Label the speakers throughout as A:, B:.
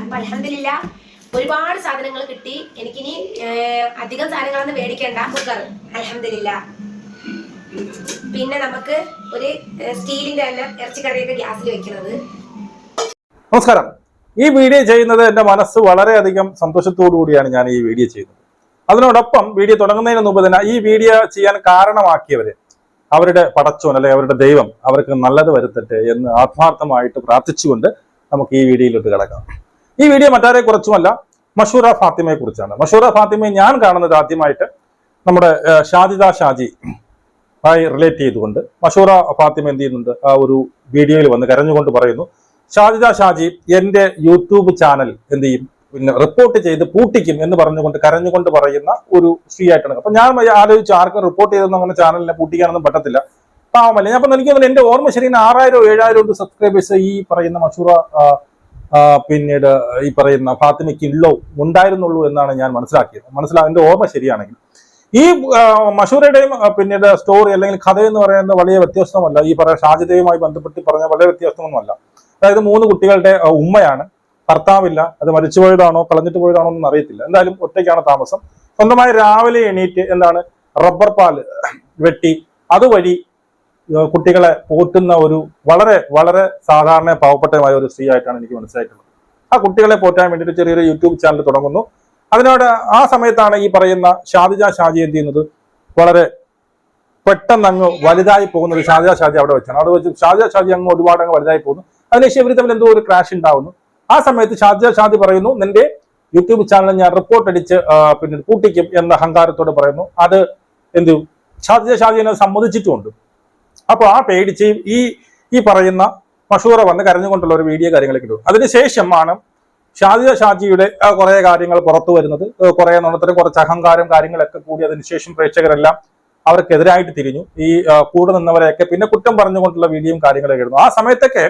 A: അപ്പൊ അലഹമില്ല ഒരുപാട് സാധനങ്ങൾ കിട്ടി. എനിക്കിനി അധികം സാധനങ്ങളൊന്നും മേടിക്കേണ്ട കുക്കർ. അലഹമില്ല പിന്നെ നമുക്ക് ഒരു സ്റ്റീലിന്റെ തന്നെ ഇറച്ചിക്കറിയൊക്കെ ഗ്യാസിൽ വെക്കുന്നത്.
B: നമസ്കാരം. ഈ വീഡിയോ ചെയ്യുന്നത് എന്റെ മനസ്സ് വളരെയധികം സന്തോഷത്തോടു കൂടിയാണ് ഞാൻ ഈ വീഡിയോ ചെയ്യുന്നത്. അതിനോടൊപ്പം വീഡിയോ തുടങ്ങുന്നതിന് മുമ്പ് തന്നെ ഈ വീഡിയോ ചെയ്യാൻ കാരണമാക്കിയവര് അവരുടെ പടച്ചോൻ അല്ലെ അവരുടെ ദൈവം അവർക്ക് നല്ലത് വരുത്തട്ടെ എന്ന് ആത്മാർത്ഥമായിട്ട് പ്രാർത്ഥിച്ചുകൊണ്ട് നമുക്ക് ഈ വീഡിയോയിലോട്ട് കിടക്കാം. ഈ വീഡിയോ മറ്റാരെ കുറച്ചുമല്ല മഷൂറ ഫാത്തിമയെ കുറിച്ചാണ്. മഷൂറ ഫാത്തിമയെ ഞാൻ കാണുന്നത് ആദ്യമായിട്ട് നമ്മുടെ ഷാജിദ ഷാജി ആയി റിലേറ്റ് ചെയ്തുകൊണ്ട്. മഷൂറ ഫാത്തിമ എന്ത് ചെയ്യുന്നുണ്ട്? ആ ഒരു വീഡിയോയിൽ വന്ന് കരഞ്ഞുകൊണ്ട് പറയുന്നു ഷാജിദ ഷാജി എന്റെ യൂട്യൂബ് ചാനൽ എന്ത് ചെയ്യും? പിന്നെ റിപ്പോർട്ട് ചെയ്ത് പൂട്ടിക്കും എന്ന് പറഞ്ഞുകൊണ്ട് കരഞ്ഞുകൊണ്ട് പറയുന്ന ഒരു സ്ത്രീ ആയിട്ടാണ്. അപ്പൊ ഞാൻ ആലോചിച്ചു ആർക്കും റിപ്പോർട്ട് ചെയ്തെന്ന് അങ്ങനെ ചാനലിനെ പൂട്ടിക്കാനൊന്നും പറ്റത്തില്ല. പാവമല്ല ഞാൻ അപ്പൊ എനിക്ക് എന്റെ ഓർമ്മ ശരി ആറായിരം ഏഴായിരം സബ്സ്ക്രൈബേഴ്സ് ഈ പറയുന്ന മഷൂറ പിന്നീട് ഈ പറയുന്ന ഫാത്തിമയ്ക്ക് ഇല്ലോ ഉണ്ടായിരുന്നുള്ളൂ എന്നാണ് ഞാൻ മനസ്സിലാക്കിയത്. മനസ്സിലാ എന്റെ ഓർമ്മ ശരിയാണെങ്കിൽ. ഈ മഷൂറയുടെയും പിന്നീട് സ്റ്റോറി അല്ലെങ്കിൽ കഥ എന്ന് പറയുന്നത് വലിയ വ്യത്യസ്തമല്ല ഈ പറയുന്ന ഷാജിതയുമായി ബന്ധപ്പെട്ട് പറഞ്ഞ വളരെ വ്യത്യസ്തമൊന്നുമല്ല അതായത് മൂന്ന് കുട്ടികളുടെ ഉമ്മയാണ്. ഭർത്താവില്ല. അത് മരിച്ചു പോയതാണോ കളഞ്ഞിട്ട് പോയതാണോ എന്നൊന്നും അറിയത്തില്ല. എന്തായാലും ഒറ്റയ്ക്കാണ് താമസം. സ്വന്തമായി രാവിലെ എണീറ്റ് എന്താണ് റബ്ബർ പാൽ വെട്ടി അതുവഴി കുട്ടികളെ പോറ്റുന്ന ഒരു വളരെ വളരെ സാധാരണ പാവപ്പെട്ടമായ ഒരു സ്ത്രീ ആയിട്ടാണ് എനിക്ക് മനസ്സിലായിട്ടുള്ളത്. ആ കുട്ടികളെ പോറ്റാൻ വേണ്ടിയിട്ട് ചെറിയൊരു യൂട്യൂബ് ചാനൽ തുടങ്ങുന്നു. അതിനോട് ആ സമയത്താണ് ഈ പറയുന്ന ഷാദിജ ഷാജി എന്ത് ചെയ്യുന്നത്? വളരെ പെട്ടെന്ന് അങ്ങ് വലുതായി പോകുന്നത് ഷാജ ഷാജി അവിടെ വെച്ചാണ്. അവിടെ വെച്ച് ഷാജ ഷാജി അങ്ങ് ഒരുപാട് അങ്ങ് വലുതായി പോകുന്നു. അതിനുശേഷം ഇവർ തമ്മിൽ എന്തോ ഒരു ക്രാഷ് ഉണ്ടാവുന്നു. ആ സമയത്ത് ഷാജ ഷാജി പറയുന്നു നിന്റെ യൂട്യൂബ് ചാനൽ ഞാൻ റിപ്പോർട്ട് അടിച്ച് പിന്നെ പൂട്ടിക്കും എന്ന അഹങ്കാരത്തോട് പറയുന്നു. അത് എന്തു ഷാജ ഷാജി എന്നെ സമ്മതിച്ചിട്ടുമുണ്ട്. അപ്പൊ ആ പേടിച്ച് ഈ ഈ പറയുന്ന മഷൂറ വന്ന് കരഞ്ഞുകൊണ്ടുള്ള ഒരു വീഡിയോ കാര്യങ്ങളൊക്കെ ഇടും. അതിനുശേഷമാണ് ഷാദിയ ഷാജിയുടെ കുറേ കാര്യങ്ങൾ പുറത്തു വരുന്നത്. കുറേ നുണത്തിന് കുറച്ച് അഹങ്കാരം കാര്യങ്ങളൊക്കെ കൂടി അതിനുശേഷം പ്രേക്ഷകരെല്ലാം അവർക്കെതിരായിട്ട് തിരിഞ്ഞു. ഈ കൂടെ നിന്നവരെയൊക്കെ പിന്നെ കുറ്റം പറഞ്ഞുകൊണ്ടുള്ള വീഡിയോയും കാര്യങ്ങളൊക്കെ ഇടുന്നു. ആ സമയത്തൊക്കെ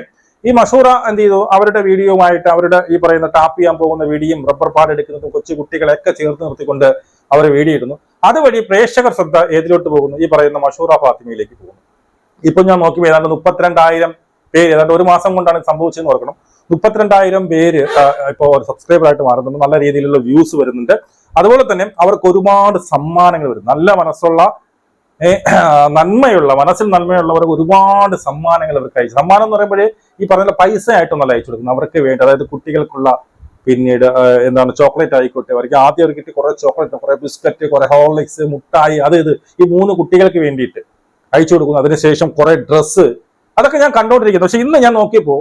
B: ഈ മഷൂറ എന്ത് ചെയ്തു? അവരുടെ വീഡിയോയുമായിട്ട് അവരുടെ ഈ പറയുന്ന ടാപ്പ് ചെയ്യാൻ പോകുന്ന വീഡിയോയും റബ്ബർ പാട് എടുക്കുന്നതും കൊച്ചു കുട്ടികളെയൊക്കെ ചേർത്ത് നിർത്തിക്കൊണ്ട് അവർ വീഡിയോ ഇടുന്നു. അതുവഴി പ്രേക്ഷകർ ശ്രദ്ധ ഏതിലോട്ട് പോകുന്നു? ഈ പറയുന്ന മഷൂറ ഫാത്തിമയിലേക്ക് പോകുന്നു. ഇപ്പൊ ഞാൻ നോക്കി ഏതാണ്ട് മുപ്പത്തിരണ്ടായിരം പേര് ഏതാണ്ട് ഒരു മാസം കൊണ്ടാണ് സംഭവിച്ചതെന്ന് ഓർക്കണം. മുപ്പത്തിരണ്ടായിരം പേര് ഇപ്പോൾ സബ്സ്ക്രൈബർ ആയിട്ട് മാറുന്നുണ്ട്. നല്ല രീതിയിലുള്ള വ്യൂസ് വരുന്നുണ്ട്. അതുപോലെ തന്നെ അവർക്ക് ഒരുപാട് സമ്മാനങ്ങൾ വരും. നല്ല മനസ്സുള്ള നന്മയുള്ള മനസ്സിൽ നന്മയുള്ളവർക്ക് ഒരുപാട് സമ്മാനങ്ങൾ അവർക്ക് അയച്ചു. സമ്മാനം എന്ന് പറയുമ്പോൾ ഈ പറഞ്ഞ പൈസ ആയിട്ടൊന്നല്ല അയച്ചു കൊടുക്കുന്നത്. അവർക്ക് വേണ്ടി അതായത് കുട്ടികൾക്കുള്ള പിന്നീട് എന്താണ് ചോക്ലേറ്റ് ആയിക്കോട്ടെ അവർക്ക് ആദ്യം അവർക്ക് കിട്ടി കുറെ ചോക്ലേറ്റ് കുറെ ബിസ്ക്കറ്റ് കുറെ ഹോർലിക്സ് മുട്ടായി അത് ഇത് ഈ മൂന്ന് കുട്ടികൾക്ക് വേണ്ടിയിട്ട്. അയച്ചു കൊടുക്കുന്നു. അതിനുശേഷം കുറെ ഡ്രസ്സ്. അതൊക്കെ ഞാൻ കണ്ടോണ്ടിരിക്കുന്നു. പക്ഷെ ഇന്ന് ഞാൻ നോക്കിയപ്പോൾ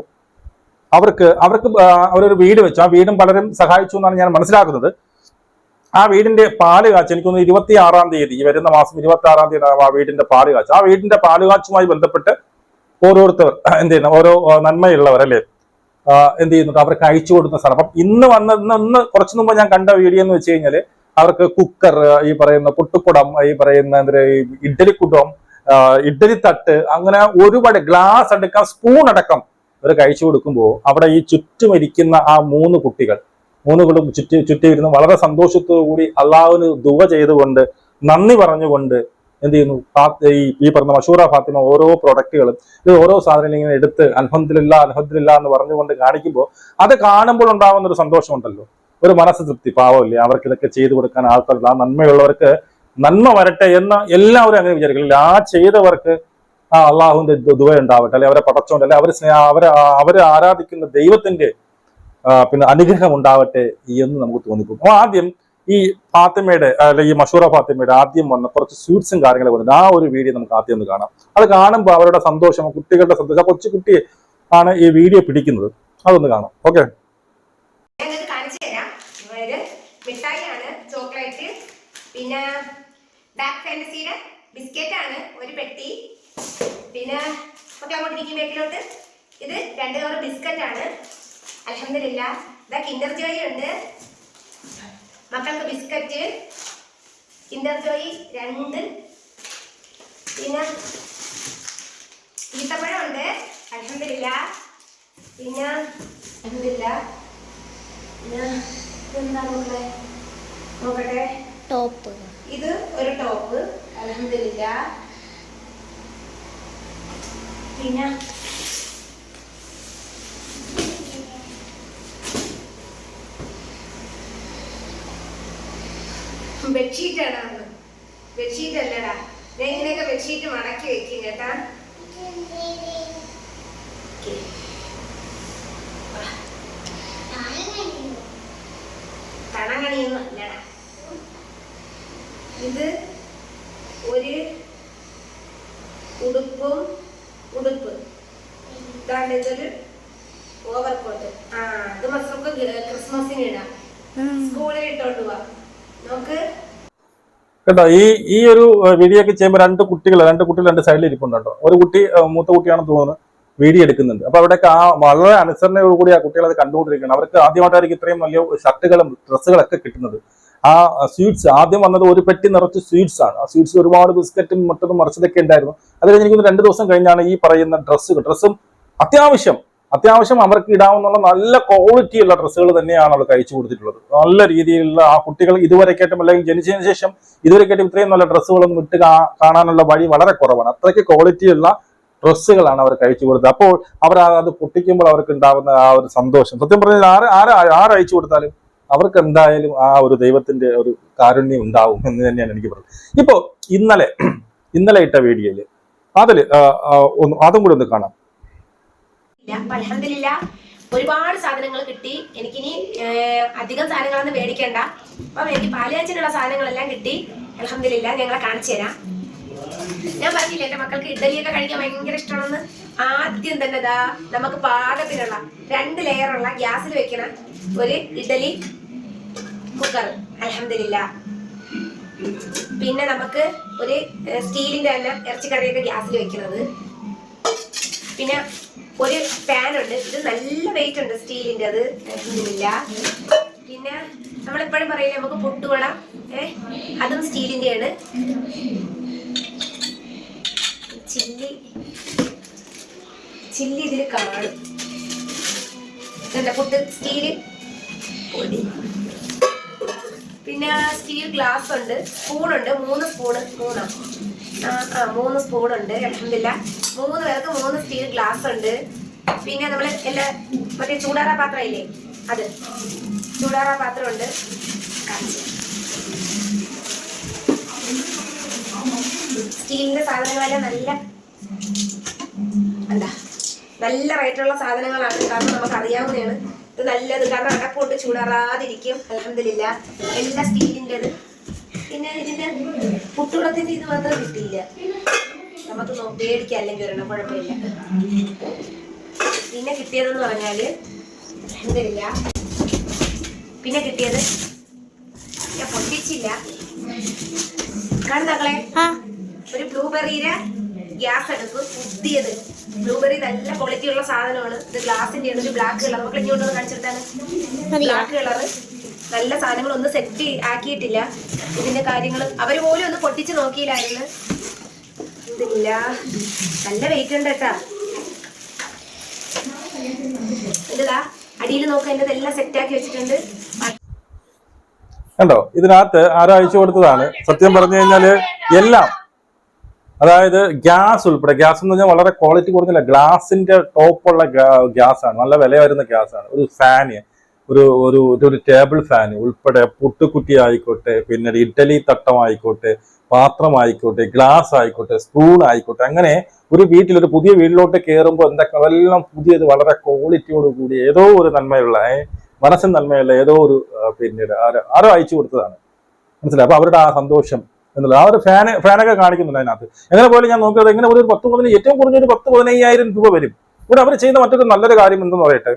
B: അവർക്ക് അവർക്ക് അവരൊരു വീട് വെച്ചു. ആ വീടും പലരും സഹായിച്ചു എന്നാണ് ഞാൻ മനസ്സിലാക്കുന്നത്. ആ വീടിന്റെ പാൽ കാച്ച് എനിക്കൊന്ന് ഇരുപത്തി ആറാം തീയതി വരുന്ന മാസം ഇരുപത്തി ആറാം തീയതി ആ വീടിന്റെ പാൽ കാച്ച്. ആ വീടിന്റെ പാൽ കാച്ചുമായി ബന്ധപ്പെട്ട് ഓരോരുത്തർ എന്ത് ചെയ്യുന്നു ഓരോ നന്മയുള്ളവർ എന്ത് ചെയ്യുന്നുണ്ട് അവർക്ക് അയച്ചു കൊടുക്കുന്ന സ്ഥലം അപ്പം ഇന്ന് വന്ന ഇന്ന് കുറച്ചു മുമ്പ് ഞാൻ കണ്ട വീഡിയോ എന്ന് വെച്ച് കഴിഞ്ഞാൽ അവർക്ക് കുക്കർ ഈ പറയുന്ന പുട്ടുക്കുടം ഈ പറയുന്ന എന്താ ഇഡ്ഡലിക്കുടം ഇഡ്ഡലി തട്ട് അങ്ങനെ ഒരുപാട് ഗ്ലാസ് അടക്കം സ്പൂൺ അടക്കം ഇവർ കഴിച്ചു കൊടുക്കുമ്പോൾ അവിടെ ഈ ചുറ്റുമിരിക്കുന്ന ആ മൂന്ന് കുട്ടികൾ മൂന്ന് കുട്ടി ചുറ്റി ചുറ്റിയിരുന്ന് വളരെ കൂടി അള്ളാഹുവിന് ദുവ ചെയ്തുകൊണ്ട് നന്ദി പറഞ്ഞുകൊണ്ട് എന്ത് ചെയ്യുന്നു? ഈ ഈ പറഞ്ഞ മഷൂറ ഫാത്തിമ ഓരോ പ്രൊഡക്റ്റുകളും ഇത് ഓരോ സാധനങ്ങളും ഇങ്ങനെ എടുത്ത് അൽഹദില്ല അൽഹദില്ല എന്ന് പറഞ്ഞുകൊണ്ട് കാണിക്കുമ്പോൾ അത് കാണുമ്പോൾ ഉണ്ടാകുന്ന ഒരു സന്തോഷമുണ്ടല്ലോ. ഒരു മനസ്സ് തൃപ്തി പാവമില്ലേ? അവർക്ക് ഇതൊക്കെ ചെയ്തു കൊടുക്കാൻ ആൾക്കാരുള്ള ആ നന്മയുള്ളവർക്ക് നന്മ വരട്ടെ എന്ന് എല്ലാവരും അങ്ങനെ വിചാരിക്കില്ല ആ ചെയ്തവർക്ക് ആ അള്ളാഹുവിന്റെ ദുവ ഉണ്ടാവട്ടെ അല്ലെ അവരെ പടച്ചോണ്ട് അല്ലെ അവർ സ്നേഹ അവരെ അവരെ ആരാധിക്കുന്ന ദൈവത്തിന്റെ പിന്നെ അനുഗ്രഹം ഉണ്ടാവട്ടെ എന്ന് നമുക്ക് തോന്നിപ്പോകും. അപ്പൊ ആദ്യം ഈ ഫാത്തിമയുടെ അല്ലെ ഈ മഷൂറ ഫാത്തിമയുടെ ആദ്യം വന്ന കുറച്ച് സ്വീറ്റ്സും കാര്യങ്ങളും വന്നത് ആ ഒരു വീഡിയോ നമുക്ക് ആദ്യം ഒന്ന് കാണാം. അത് കാണുമ്പോൾ അവരുടെ സന്തോഷം കുട്ടികളുടെ സന്തോഷം കൊച്ചു കുട്ടി ആണ് ഈ വീഡിയോ പിടിക്കുന്നത്. അതൊന്ന് കാണാം. ഓക്കെ
A: മിഠായിയാണ് ചോക്ലേറ്റ് പിന്നെ ഡാർക്ക് ഫാന്റസിയുടെ ബിസ്ക്കറ്റ് ആണ് ഒരു പെട്ടി. പിന്നെ ഒക്കെ അങ്ങോട്ട് ഇരിക്കും ഇത് രണ്ട് കവർ ബിസ്ക്കറ്റ് ആണ് അലഹമില്ല ഇതാ കിൻഡർ ജോയി ഉണ്ട്. മക്കൾക്ക് ബിസ്ക്കറ്റ്. കിൻഡർ ജോയി രണ്ട്. പിന്നെ ഈത്തപ്പഴം ഉണ്ട്. അലഹമില്ല പിന്നെ അലഹമില്ല പിന്നെ എന്താ നോക്കട്ടെ.
C: ടോപ്പ്
A: ഇത് ഒരു ടോപ്പ് അലഹമില്ല പിന്നെ? ബെഡ്ഷീറ്റാണ് ബെഡ്ഷീറ്റ് അല്ലടാ. ഇങ്ങനെയൊക്കെ ബെഡ്ഷീറ്റ് മടക്കി വെക്കും കേട്ടാ. കേട്ടോ
B: ഈ ഈ ഒരു വീഡിയോക്കെ ചെയ്യുമ്പോൾ രണ്ട് കുട്ടികൾ രണ്ട് കുട്ടികൾ രണ്ട് സൈഡിൽ ഇരിപ്പുണ്ട്? ഒരു കുട്ടി മൂത്ത കുട്ടിയാണെന്ന് തോന്നുന്നു വീഡിയോ എടുക്കുന്നുണ്ട്. അപ്പൊ അവിടെയൊക്കെ ആ വളരെ അനുസരണയോട് കൂടി ആ കുട്ടികൾ അത് കണ്ടുകൊണ്ടിരിക്കുകയാണ്. അവർക്ക് ആദ്യമായിട്ടായിരിക്കും ഇത്രയും വലിയ ഷർട്ടുകളും ഡ്രസ്സുകളൊക്കെ കിട്ടുന്നത്. ആ സ്വീറ്റ്സ് ആദ്യം വന്നത് ഒരു പെട്ടി നിറച്ച് സ്വീറ്റ്സ് ആണ്. ആ സ്വീറ്റ്സ് ഒരുപാട് ബിസ്ക്കറ്റും മറ്റതും മറിച്ചതൊക്കെ ഉണ്ടായിരുന്നു. അത് കഴിഞ്ഞിരിക്കുന്ന രണ്ട് ദിവസം കഴിഞ്ഞാണ് ഈ പറയുന്ന ഡ്രസ്സുകൾ. ഡ്രസ്സും അത്യാവശ്യം അത്യാവശ്യം അവർക്ക് ഇടാവുന്ന നല്ല ക്വാളിറ്റി ഉള്ള ഡ്രസ്സുകൾ തന്നെയാണ് അവൾ കഴിച്ചു കൊടുത്തിട്ടുള്ളത്. നല്ല രീതിയിലുള്ള ആ കുട്ടികൾ ഇതുവരെക്കേറ്റം അല്ലെങ്കിൽ ജനിച്ചതിന് ശേഷം ഇതുവരെക്കേറ്റം ഇത്രയും നല്ല ഡ്രസ്സുകളൊന്നും ഇട്ട് കാണാനുള്ള വഴി വളരെ കുറവാണ്. അത്രയ്ക്ക് ക്വാളിറ്റി ഉള്ള ഡ്രസ്സുകളാണ് അവർ കഴിച്ചു കൊടുത്തത്. അപ്പോൾ അവർ അത് പൊട്ടിക്കുമ്പോൾ അവർക്ക് ഉണ്ടാവുന്ന ആ ഒരു സന്തോഷം. സത്യം പറഞ്ഞാൽ ആര് ആര് ആരയച്ചു കൊടുത്താലും അവർക്ക് എന്തായാലും ആ ഒരു ദൈവത്തിന്റെ ഒരു കാരുണ്യം ഉണ്ടാവും എന്ന് തന്നെയാണ് എനിക്ക് പറയുന്നത്. ഇപ്പോ ഇന്നലെ ഇന്നലെ ഇട്ട ആ, ഒന്ന് അതും കൂടി ഒന്ന് കാണാം.
A: അപ്പൊ ഒരുപാട് സാധനങ്ങൾ കിട്ടി. എനിക്കിനി അധികം സാധനങ്ങളൊന്നും മേടിക്കണ്ട. അപ്പം എനിക്ക് പാലുകാച്ചിനുള്ള സാധനങ്ങളെല്ലാം കിട്ടി. അലഹമില്ല ഞങ്ങളെ കാണിച്ചു തരാം. ഞാൻ പറഞ്ഞില്ല എന്റെ മക്കൾക്ക് ഇഡലിയൊക്കെ കഴിക്കാൻ ഭയങ്കര ഇഷ്ടമാണെന്ന്? ആദ്യം തന്നെ ഇതാ നമുക്ക് പാകത്തിനുള്ള രണ്ട് ലെയറുള്ള ഗ്യാസിൽ വെക്കണ ഒരു ഇഡലി കുക്കർ. അലഹമില്ല പിന്നെ നമുക്ക് ഒരു സ്റ്റീലിന്റെ തന്നെ ഇറച്ചിക്കറിയൊക്കെ ഗ്യാസിൽ വെക്കുന്നത് പിന്നെ ഒരു പാൻ ഉണ്ട്. ഇത് നല്ല വെയിറ്റ് ഉണ്ട് സ്റ്റീലിന്റെ അത്. ഇല്ല പിന്നെ നമ്മളെപ്പോഴും പറയില്ലേ നമുക്ക് പൊട്ടുവട ഏ അതും സ്റ്റീലിന്റെ ആണ് ചില്ലി ചില്ലി ഇതിൽ കാണും. ഇതെന്താ പുട്ട് സ്റ്റീൽ? പൊടി. പിന്നെ സ്റ്റീൽ ഗ്ലാസ് ഉണ്ട്. സ്പൂണുണ്ട്. മൂന്ന് സ്പൂണ്. മൂന്നാ ആ ആ മൂന്ന് സ്പൂൺ ഉണ്ട് അലഹമില്ല മൂന്ന് പേർക്ക് മൂന്ന് സ്റ്റീൽ ഗ്ലാസ് ഉണ്ട്. പിന്നെ നമ്മൾ എല്ലാ മറ്റേ ചൂടാറ പാത്രം ഇല്ലേ? അത്. ചൂടാറ പാത്രം ഉണ്ട്. കാണിച്ചു സ്റ്റീലിന്റെ സാധനങ്ങളെല്ലാം നല്ല എന്താ? നല്ല റേറ്റുള്ള സാധനങ്ങളാണ്. കാരണം നമുക്ക് അറിയാവുന്നതാണ് ഇത് നല്ലത്. കാരണം അടപ്പുണ്ട്. ചൂടാറാതിരിക്കും. അലഹമില്ല എല്ലാ സ്റ്റീലിന്റെത് പിന്നെ ഇതിന്റെ പുട്ടുകുളത്തിന്റെ ഇത് മാത്രം കിട്ടിയില്ല. നമുക്ക് പേടിക്കാം അല്ലെങ്കിൽ ഒരെണ്ണം കുഴപ്പമില്ല. പിന്നെ കിട്ടിയതെന്ന് പറഞ്ഞാൽ എന്തില്ല? പിന്നെ കിട്ടിയത് ഞാൻ പൊട്ടിച്ചില്ല. കണ്ടക്കളെ ഒരു ബ്ലൂബെറിയുടെ ഗ്യാസ് എടുക്കും പുതിയത്. ബ്ലൂബെറി നല്ല ക്വാളിറ്റി ഉള്ള സാധനമാണ്. ഇത് ഗ്ലാസിന്റെ ഒരു ബ്ലാക്ക് കളർ നമുക്ക് ഇങ്ങോട്ട് കാണിച്ചെടുത്താണ് ബ്ലാക്ക് കളർ നല്ല സാധനങ്ങൾ ഒന്നും സെറ്റ് ആക്കിയിട്ടില്ല. ഇതിന്റെ കാര്യങ്ങൾ അവർ പോലും ഒന്ന് പൊട്ടിച്ച് നോക്കിയില്ലായിരുന്നു. ഇതില്ല. നല്ല വെയിറ്റ് ഉണ്ട് കേട്ടാ. ഇതാ അടിയിൽ നോക്കുക ഇതെല്ലാം സെറ്റ് ആക്കി വെച്ചിട്ടുണ്ട്.
B: കണ്ടോ? ഇതിനകത്ത് ആരോ അയച്ചു കൊടുത്തതാണ്. സത്യം പറഞ്ഞു കഴിഞ്ഞാൽ എല്ലാം. അതായത് ഗ്യാസ് ഉൾപ്പെടെ. ഗ്യാസ് എന്ന് പറഞ്ഞാൽ വളരെ ക്വാളിറ്റി കുറഞ്ഞില്ല. ഗ്ലാസിന്റെ ടോപ്പുള്ള ഗ്യാസ് ആണ് നല്ല വില വരുന്ന ഗ്യാസ് ആണ് ഒരു ഫാന് ഒരു ഒരു ഇതൊരു ടേബിൾ ഫാൻ ഉൾപ്പെടെ പുട്ടുകുറ്റി ആയിക്കോട്ടെ പിന്നെ ഇഡ്ഡലി തട്ടം ആയിക്കോട്ടെ പാത്രമായിക്കോട്ടെ ഗ്ലാസ് ആയിക്കോട്ടെ സ്പൂൺ ആയിക്കോട്ടെ അങ്ങനെ ഒരു വീട്ടിൽ ഒരു പുതിയ വീട്ടിലോട്ട് കയറുമ്പോൾ എന്തൊക്കെ എല്ലാം പുതിയത് വളരെ ക്വാളിറ്റിയോട് കൂടി ഏതോ ഒരു നന്മയുള്ള മനസ്സിന് നന്മയുള്ള ഏതോ ഒരു പിന്നീട് ആരോ ആരോ അയച്ചു കൊടുത്തതാണ്. മനസ്സിലായി? അപ്പൊ അവരുടെ ആ സന്തോഷം എന്നുള്ളത്. ആ ഒരു ഫാന് ഫാനൊക്കെ കാണിക്കുന്നുണ്ട് അതിനകത്ത്. എങ്ങനെ പോലും ഞാൻ നോക്കിയത് എങ്ങനെ ഒരു പത്ത് പതിനഞ്ച് ഏറ്റവും കുറഞ്ഞൊരു പത്ത് പതിനയ്യായിരം രൂപ വരും. ഇവിടെ അവർ ചെയ്യുന്ന മറ്റൊരു നല്ലൊരു കാര്യം എന്തെന്ന് പറയട്ടെ?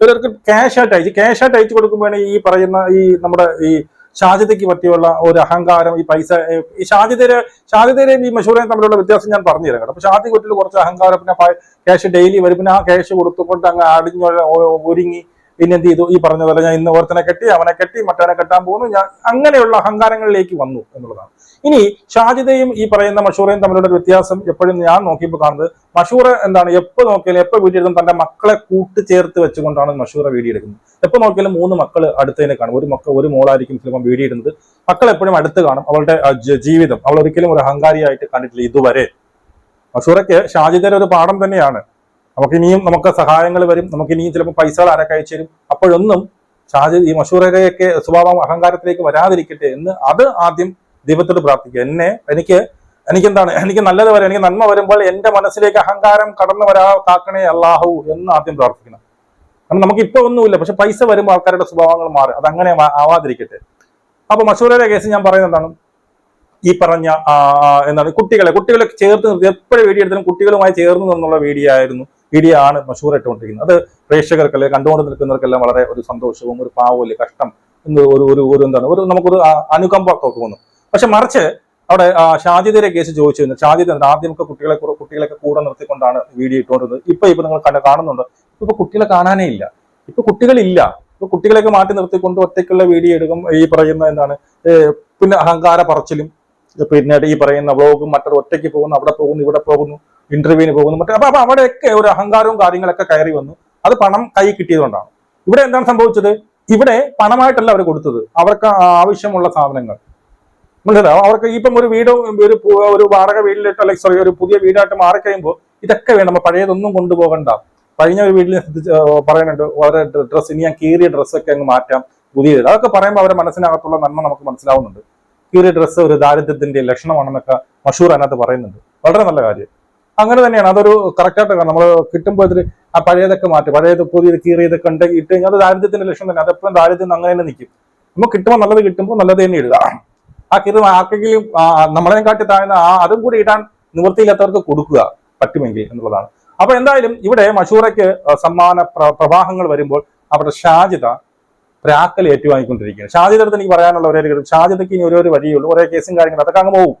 B: ഇവർക്ക് ക്യാഷ് ആയിട്ട് അയച്ച് ക്യാഷ് ആയിട്ട് അയച്ചു കൊടുക്കുമ്പോഴാണ് ഈ പറയുന്ന ഈ നമ്മുടെ ഈ ഷാജിതയ്ക്ക് പറ്റിയുള്ള ഒരു അഹങ്കാരം ഈ പൈസ ഈ ഷാജിദരെ ഷാജിദരെയും ഈ മഷൂറേയും തമ്മിലുള്ള വ്യത്യാസം ഞാൻ പറഞ്ഞു തരാം കേട്ടോ. അപ്പൊ ഷാജി കുട്ടിൽ കുറച്ച് അഹങ്കാരം പിന്നെ ക്യാഷ് ഡെയിലി വരും. പിന്നെ ആ ക്യാഷ് കൊടുത്തുകൊണ്ട് അങ്ങ് അടിഞ്ഞ ഒരുങ്ങി പിന്നെ എന്ത് ചെയ്തു ഈ പറഞ്ഞ പോലെ ഞാൻ ഇന്ന് ഓർത്തനെ കെട്ടി അവനെ കെട്ടി മറ്റവനെ കെട്ടാൻ പോകുന്നു. ഞാൻ അങ്ങനെയുള്ള അഹങ്കാരങ്ങളിലേക്ക് വന്നു എന്നുള്ളതാണ്. ഇനി ഷാജിദയും ഈ പറയുന്ന മഷൂറയും തമ്മിലുള്ള വ്യത്യാസം എപ്പോഴും ഞാൻ നോക്കിയപ്പോൾ കാണുന്നത് മഷൂറ എന്താണ്? എപ്പോൾ നോക്കിയാലും എപ്പോൾ എടുക്കും തന്റെ മക്കളെ കൂട്ടുചേർത്ത് വെച്ചുകൊണ്ടാണ് മഷൂറ വീഡിയോ എടുക്കുന്നത്. എപ്പോൾ നോക്കിയാലും മൂന്ന് മക്കൾ അടുത്തതിനെ കാണും. ഒരു മക്കൾ ഒരു മോളായിരിക്കും ചിലപ്പോൾ വീഡിയോ ഇടുന്നത്. മക്കൾ എപ്പോഴും അടുത്ത് കാണും. അവളുടെ ജീവിതം. അവൾ ഒരിക്കലും ഒരു അഹങ്കാരിയായിട്ട് കണ്ടിട്ടില്ല ഇതുവരെ. മഷൂറയ്ക്ക് ഷാജിദയുടെ ഒരു പാഠം തന്നെയാണ്. നമുക്ക് ഇനിയും നമുക്ക് സഹായങ്ങൾ വരും. നമുക്ക് ഇനിയും ചിലപ്പോൾ പൈസകൾ ആരൊക്കെ അയച്ചു തരും. അപ്പോഴൊന്നും ഷാജി ഈ മഷൂറകയൊക്കെ സ്വഭാവം അഹങ്കാരത്തിലേക്ക് വരാതിരിക്കട്ടെ എന്ന് അത് ആദ്യം ദൈവത്തോട് പ്രാർത്ഥിക്കുക. എന്നെ എനിക്ക് എനിക്കെന്താണ്? എനിക്ക് നല്ലത് വരും എനിക്ക് നന്മ വരുമ്പോൾ എന്റെ മനസ്സിലേക്ക് അഹങ്കാരം കടന്നു വരാ കാക്കണേ അല്ലാഹു എന്ന് ആദ്യം പ്രാർത്ഥിക്കണം. കാരണം നമുക്ക് ഇപ്പൊ ഒന്നുമില്ല. പക്ഷെ പൈസ വരുമ്പോൾ ആൾക്കാരുടെ സ്വഭാവങ്ങൾ മാറും. അതങ്ങനെ ആവാതിരിക്കട്ടെ. അപ്പൊ മഷൂറയുടെ കേസ് ഞാൻ പറയുന്നത് എന്താണ്? ഈ പറഞ്ഞ എന്താണ്? കുട്ടികളെ കുട്ടികളെ ചേർത്ത് എപ്പോഴും വീഡിയോ എടുത്താലും കുട്ടികളുമായി ചേർന്ന് നിന്നുള്ള വീഡിയോ ആയിരുന്നു. മഷൂർ ഇട്ടുകൊണ്ടിരിക്കുന്നത് അത് അല്ലെങ്കിൽ കണ്ടുകൊണ്ട് നിൽക്കുന്നവർക്കെല്ലാം വളരെ ഒരു സന്തോഷവും ഒരു പാവമില്ല കഷ്ടം എന്ന് ഒരു ഒരു ഒരു എന്താണ് ഒരു നമുക്കൊരു അനുകമ്പ തോന്നുന്നു പക്ഷെ മറിച്ച് അവിടെ ഷാജിദയുടെ കേസ് ചോദിച്ചിരുന്നു. ഷാജിദ് ആദ്യം ആദ്യമൊക്കെ കുട്ടികളെ കുട്ടികളൊക്കെ കൂടെ നിർത്തിക്കൊണ്ടാണ് വീഡിയോ ഇട്ടുകൊണ്ടിരുന്നത്. ഇപ്പൊ ഇപ്പൊ നിങ്ങൾ കണ്ട കാണുന്നുണ്ട്. ഇപ്പൊ കുട്ടികളെ കാണാനേ ഇല്ല. ഇപ്പൊ കുട്ടികളില്ല. ഇപ്പൊ കുട്ടികളെയൊക്കെ മാറ്റി നിർത്തിക്കൊണ്ട് ഒറ്റയ്ക്കുള്ള വീഡിയോ എടുക്കും. ഈ പറയുന്ന എന്താണ് പിന്നെ അഹങ്കാര പറച്ചിലും പിന്നീട് ഈ പറയുന്ന വ്ളോഗും മറ്റൊരു ഒറ്റയ്ക്ക് പോകുന്നു അവിടെ പോകുന്നു ഇവിടെ പോകുന്നു. ഇന്റർവ്യൂവിന് പോകുന്നു. മറ്റേ അപ്പൊ അവിടെയൊക്കെ ഒരു അഹങ്കാരവും കാര്യങ്ങളൊക്കെ കയറി വന്നു. അത് പണം കൈ കിട്ടിയതുകൊണ്ടാണ്. ഇവിടെ എന്താണ് സംഭവിച്ചത്? ഇവിടെ പണമായിട്ടല്ല അവർ കൊടുത്തത്. അവർക്ക് ആവശ്യമുള്ള സാധനങ്ങൾ. മനസ്സിലാവും അവർക്ക് ഇപ്പം ഒരു വീട് ഒരു ഒരു വാടക വീട്ടിലിട്ട് അല്ലെങ്കിൽ സോറി ഒരു പുതിയ വീടായിട്ട് മാറിക്കഴിയുമ്പോൾ ഇതൊക്കെ വേണം. പഴയതൊന്നും കൊണ്ടുപോകണ്ട. കഴിഞ്ഞ ഒരു വീട്ടിൽ പറയുന്നുണ്ട് വളരെ ഡ്രസ്സ് ഇനി ഞാൻ കീറിയ ഡ്രസ്സൊക്കെ അങ്ങ് മാറ്റാം പുതിയ അതൊക്കെ പറയുമ്പോൾ അവരുടെ മനസ്സിനകത്തുള്ള നന്മ നമുക്ക് മനസ്സിലാവുന്നുണ്ട്. കീറിയ ഡ്രസ്സ് ഒരു ദാരിദ്ര്യത്തിന്റെ ലക്ഷണമാണെന്നൊക്കെ മഷൂർ അതിനകത്ത് പറയുന്നുണ്ട്. വളരെ നല്ല കാര്യം. അങ്ങനെ തന്നെയാണ്. അതൊരു കറക്റ്റായിട്ട് നമ്മൾ കിട്ടുമ്പോൾ ഇതിൽ ആ പഴയതൊക്കെ മാറ്റും. പഴയത് പുതിയത് കീറിയതൊക്കെ ഉണ്ടെങ്കിൽ ഇട്ട് കഴിഞ്ഞാൽ അത് ദാരിദ്ര്യത്തിന്റെ ലക്ഷണം തന്നെ. അതെപ്പോഴും ദാരിദ്ര്യം അങ്ങനെ തന്നെ നിൽക്കും. നമുക്ക് കിട്ടുമ്പോൾ നല്ലത് കിട്ടുമ്പോൾ നല്ലത് തന്നെ ഇടുക ആ കീറി ആർക്കെങ്കിലും നമ്മളെ കാട്ടി താഴ്ന്ന ആ അതും കൂടി ഇടാൻ നിവൃത്തിയില്ലാത്തവർക്ക് കൊടുക്കുക പറ്റുമെങ്കിൽ എന്നുള്ളതാണ്. അപ്പൊ എന്തായാലും ഇവിടെ മഷൂറയ്ക്ക് സമ്മാന പ്രവാഹങ്ങൾ വരുമ്പോൾ അവിടെ ഷാജിത പ്രാക്കൽ ഏറ്റുവാങ്ങിക്കൊണ്ടിരിക്കുകയാണ്. ഷാജിതടുത്ത് എനിക്ക് പറയാനുള്ള ഒരേ ഷാജിതയ്ക്ക് ഇനി ഒരേ ഒരു വഴിയേ ഒരേ കേസും കാര്യങ്ങളും അതൊക്കെ അങ്ങ് പോകും.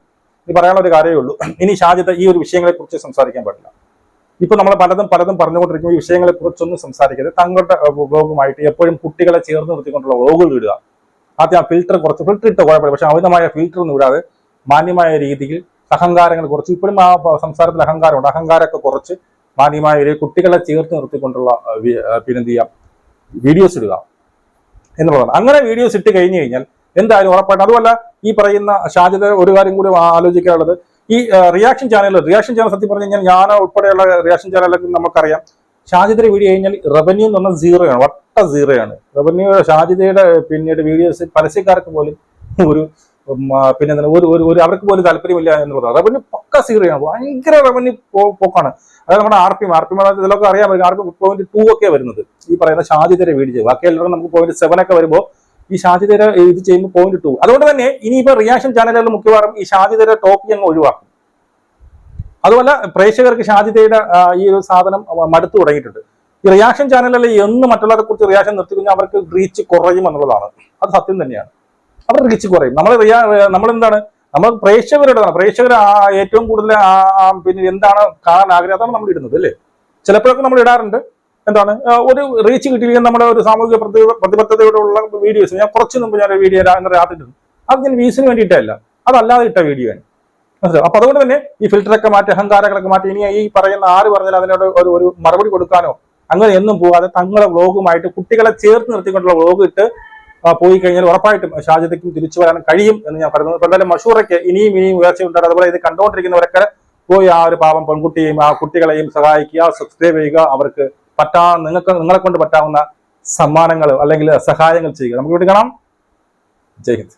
B: ഇനി പറയാനുള്ള ഒരു കാര്യമേ ഉള്ളൂ. ഇനി ഷാജിത്ത് ഈ ഒരു വിഷയങ്ങളെക്കുറിച്ച് സംസാരിക്കാൻ പാടില്ല. ഇപ്പൊ നമ്മൾ പലതും പലതും പറഞ്ഞുകൊണ്ടിരിക്കുമ്പോൾ ഈ വിഷയങ്ങളെ കുറിച്ചൊന്നും സംസാരിക്കരുത്. തങ്ങളുടെ വ്ളോഗുമായിട്ട് എപ്പോഴും കുട്ടികളെ ചേർന്ന് നിർത്തിക്കൊണ്ടുള്ള വ്ളോഗുകൾ ഇടുക. ആദ്യം ആ ഫിൽറ്റർ കുറച്ച് ഫിൽറ്റർ ഇട്ട കുഴപ്പമില്ല. പക്ഷെ അമിതമായ ഫിൽറ്റർ ഒന്നും ഇടാതെ മാന്യമായ രീതിയിൽ അഹങ്കാരങ്ങൾ കുറച്ച് ഇപ്പോഴും ആ സംസാരത്തിൽ അഹങ്കാരമുണ്ട്. അഹങ്കാരമൊക്കെ കുറച്ച് മാന്യമായ ഒരു കുട്ടികളെ ചേർത്ത് നിർത്തിക്കൊണ്ടുള്ള പിന്നെന്ത് ചെയ്യാം? വീഡിയോസ് ഇടുക എന്നുള്ളതാണ്. അങ്ങനെ വീഡിയോസ് ഇട്ട് കഴിഞ്ഞു കഴിഞ്ഞാൽ എന്തായാലും ഉറപ്പായിട്ടും അതുമല്ല ഈ പറയുന്ന ഷാജിദ ഒരു കാര്യം കൂടി ആലോചിക്കാനുള്ളത്. ഈ റിയാക്ഷൻ ചാനൽ റിയാക്ഷൻ ചാനൽ സത്യം പറഞ്ഞു കഴിഞ്ഞാൽ ഞാൻ ഉൾപ്പെടെയുള്ള റിയാക്ഷൻ ചാനലൊക്കെ നമുക്കറിയാം. ഷാജിദയുടെ വീഡിയോ കഴിഞ്ഞാൽ റവന്യൂ എന്ന് പറഞ്ഞാൽ സീറോയാണ് വട്ട സീറോയാണ് റവന്യൂ ഷാജിദയുടെ പിന്നീട് വീഡിയോസ് പരസ്യക്കാർക്ക് പോലും ഒരു പിന്നെ ഒരു ഒരു അവർക്ക് പോലും താല്പര്യമില്ല എന്നുള്ളതാണ്. റവന്യൂ പക്ക സീറോയാണ് ഭയങ്കര റവന്യൂ പോക്കാണ്. അതായത് നമ്മുടെ R P R P M ഇതിലൊക്കെ അറിയാൻ പറ്റും ആർ പി പോയിന്റ് ടു ഒക്കെ വരുന്നത്. ഈ പറയുന്ന ഷാജിദയുടെ വീഡിയോ ബാക്കി എല്ലാവരും നമുക്ക് പോയിന്റ് സെവൻ ഒക്കെ വരുമ്പോൾ ഈ ഷാജിതര ഇത് ചെയ്യുമ്പോൾ പോയിന്റ് ടു അതുകൊണ്ട് തന്നെ ഇനിയിപ്പോ റിയാക്ഷൻ ചാനലുകളിൽ മിക്കവാറും ഈ ഷാജിതര ടോപ്പിക് അങ്ങ് ഒഴിവാക്കും. അതുപോലെ പ്രേക്ഷകർക്ക് ഷാജിതയുടെ ഈ ഒരു സാധനം മടുത്തു തുടങ്ങിയിട്ടുണ്ട്. ഈ റിയാക്ഷൻ ചാനലുകളിൽ എന്ന് മറ്റുള്ളവരെ കുറിച്ച് റിയാക്ഷൻ നിർത്തി കഴിഞ്ഞാൽ അവർക്ക് റീച്ച് കുറയും എന്നുള്ളതാണ്. അത് സത്യം തന്നെയാണ്. അവർ റീച്ച് കുറയും. നമ്മൾ റിയാ നമ്മൾ എന്താണ്? നമ്മൾ പ്രേക്ഷകരുടേതാണ്. പ്രേക്ഷകർ ഏറ്റവും കൂടുതൽ പിന്നെ എന്താണ് കാണാൻ ആഗ്രഹം? നമ്മൾ ഇടുന്നത് അല്ലേ? ചിലപ്പോഴൊക്കെ നമ്മൾ ഇടാറുണ്ട്. എന്താണ്? ഒരു റീച്ച് കിട്ടിയിരിക്കുന്ന നമ്മുടെ ഒരു സാമൂഹിക പ്രതി പ്രതിബദ്ധതയോടുള്ള വീഡിയോസ് ഞാൻ കുറച്ച് മുമ്പ് ഞാൻ വീഡിയോ ഇന്നലെ രാത്രി അത് ഞാൻ വ്യൂസിന് വേണ്ടിയിട്ടല്ല. അതല്ലാതെ ഇട്ട വീഡിയോ ആണ് മനസ്സിലായോ? അപ്പൊ അതുകൊണ്ട് തന്നെ ഈ ഫിൽറ്ററൊക്കെ മാറ്റി അഹങ്കാരങ്ങളൊക്കെ മാറ്റി ഇനി ഈ പറയുന്ന ആര് പറഞ്ഞാൽ അതിനോട് ഒരു ഒരു മറുപടി കൊടുക്കാനോ അങ്ങനെ എന്നും പോകാതെ തങ്ങളുടെ വ്ളോഗുമായിട്ട് കുട്ടികളെ ചേർത്ത് നിർത്തിക്കൊണ്ടുള്ള വ്ളോഗ് ഇട്ട് പോയി കഴിഞ്ഞാൽ ഉറപ്പായിട്ടും ഷാജിദയ്ക്കും തിരിച്ചു വരാൻ കഴിയും എന്ന് ഞാൻ പറയുന്നത് ഇപ്പൊ എന്തായാലും മഷൂറയ്ക്ക് ഇനിയും ഇനിയും ഉയർച്ച ഉണ്ടാകും അതുപോലെ ഇത് കണ്ടുകൊണ്ടിരിക്കുന്നവരൊക്കെ പോയി ആ ഒരു പാവം പെൺകുട്ടിയെയും ആ കുട്ടികളെയും സഹായിക്കുക സബ്സ്ക്രൈബ് ചെയ്യുക അവർക്ക് പറ്റാ നിങ്ങൾക്ക് നിങ്ങളെ കൊണ്ട് പറ്റാവുന്ന സമ്മാനങ്ങൾ അല്ലെങ്കിൽ സഹായങ്ങൾ ചെയ്യുക. നമുക്ക് വേണ്ടി കാണാം. ജയ് ഹിന്ദ്.